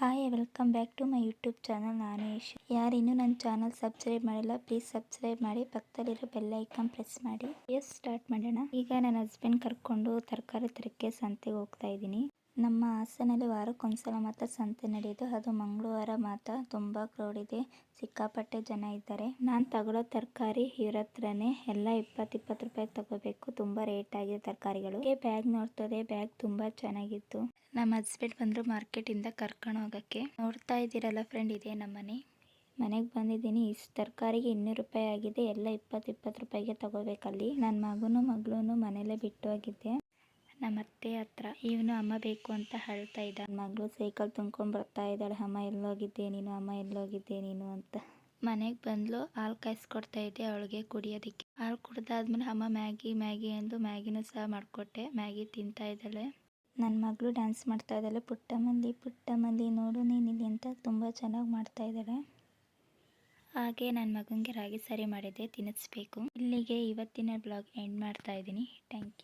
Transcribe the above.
Hi welcome back to my YouTube channel ನಾನು ಯಶ್ ಯಾರಿನ್ನೂ ನನ್ನ ಚಾನಲ್ ಸಬ್ಸ್ಕ್ರೈಬ್ ಮಾಡಿಲ್ಲ ಪ್ಲೀಸ್ ಸಬ್ಸ್ಕ್ರೈಬ್ ಮಾಡಿ, ಪಕ್ಕದಲ್ಲಿರೋ ಬೆಲ್ ಐಕಾನ್ ಪ್ರೆಸ್ ಮಾಡಿ. ಎಸ್ ಸ್ಟಾರ್ಟ್ ಮಾಡೋಣ. ಈಗ ನನ್ನ ಹಸ್ಬೆಂಡ್ ಕರ್ಕೊಂಡು ತರಕಾರಿ ತರಕ್ಕೆ ಸಂತೆಗೆ ಹೋಗ್ತಾ ಇದ್ದೀನಿ. ನಮ್ಮ ಹಾಸನಲ್ಲಿ ವಾರಕ್ಕೊಂದ್ಸಲ ಮಾತ್ರ ಸಂತೆ ನಡೆಯೋದು ಅದು ಮಂಗಳವಾರ ಮಾತ್ರ ತುಂಬ ಕ್ರೌಡ್ ಇದೆ. ಸಿಕ್ಕಾಪಟ್ಟೆ ಜನ ಇದ್ದಾರೆ. ನಾನು ತಗೊಳ್ಳೋ ತರಕಾರಿ ಇವ್ರ ಹತ್ರನೇ ಎಲ್ಲ ಇಪ್ಪತ್ತು ಇಪ್ಪತ್ತು ರೂಪಾಯಿ ತಗೋಬೇಕು. ತುಂಬ ರೇಟ್ ಆಗಿದೆ ತರಕಾರಿಗಳು. ಬ್ಯಾಗ್ ನೋಡ್ತದೆ. ಬ್ಯಾಗ್ ತುಂಬ ಚೆನ್ನಾಗಿತ್ತು. ನಮ್ಮ ಹಸ್ಬೆಂಡ್ ಬಂದರು ಮಾರ್ಕೆಟಿಂದ ಕರ್ಕೊಂಡು ಹೋಗೋಕ್ಕೆ. ನೋಡ್ತಾ ಇದ್ದೀರಲ್ಲ ಫ್ರೆಂಡ್ ಇದೆ ನಮ್ಮ ಮನೆ. ಮನೆಗೆ ಬಂದಿದ್ದೀನಿ. ಇಷ್ಟು ತರಕಾರಿಗೆ ಇನ್ನೂರು ರೂಪಾಯಿ ಆಗಿದೆ. ಎಲ್ಲ ಇಪ್ಪತ್ತು ಇಪ್ಪತ್ತು ರೂಪಾಯಿಗೆ ತಗೋಬೇಕಲ್ಲಿ. ನನ್ನ ಮಗನೂ ಮಗಳೂ ಮನೇಲೇ ಬಿಟ್ಟು ಹೋಗಿದ್ದೆ. ನಮ್ಮ ಅತ್ತೆ ಹತ್ರ. ಇವನು ಅಮ್ಮ ಬೇಕು ಅಂತ ಹೇಳ್ತಾ ಇದ್ದ. ಮಗಳು ಸೈಕಲ್ ತುಂಬ್ಕೊಂಡು ಬರ್ತಾ ಇದ್ದಾಳೆ. ಅಮ್ಮ ಎಲ್ಲೋಗಿದ್ದೆ, ನೀನು ಅಮ್ಮ ಎಲ್ಲೋಗಿದ್ದೆ, ನೀನು ಅಂತ. ಮನೆಗೆ ಬಂದ್ಲು. ಹಾಲು ಕಾಯಿಸ್ಕೊಡ್ತಾ ಇದ್ದೆ ಅವಳಿಗೆ ಕುಡಿಯೋದಕ್ಕೆ. ಹಾಲು ಕುಡ್ದಾದ್ಮೇಲೆ ಅಮ್ಮ ಮ್ಯಾಗಿ ಮ್ಯಾಗಿ ಎಂದು ಮ್ಯಾಗಿನೂ ಸಹ ಮಾಡಿಕೊಟ್ಟೆ. ಮ್ಯಾಗಿ ತಿಂತಾ ಇದ್ದಾಳೆ. ನನ್ನ ಮಗಳು ಡ್ಯಾನ್ಸ್ ಮಾಡ್ತಾ ಇದ್ದಾಳೆ. ಪುಟ್ಟ ಮಂದಿ ಪುಟ್ಟ ಮಂದಿ ನೋಡು ನೀನಿಲ್ಲಿ ಅಂತ ತುಂಬ ಚೆನ್ನಾಗಿ ಮಾಡ್ತಾ ಇದ್ದಾಳೆ. ಹಾಗೆ ನನ್ನ ಮಗನಿಗೆ ರಾಗಿ ಸರಿ ಮಾಡಿದ್ದೆ. ತಿನ್ನಿಸ್ಬೇಕು. ಇಲ್ಲಿಗೆ ಇವತ್ತಿನ ಬ್ಲಾಗ್ ಎಂಡ್ ಮಾಡ್ತಾ ಇದ್ದೀನಿ. Thank you.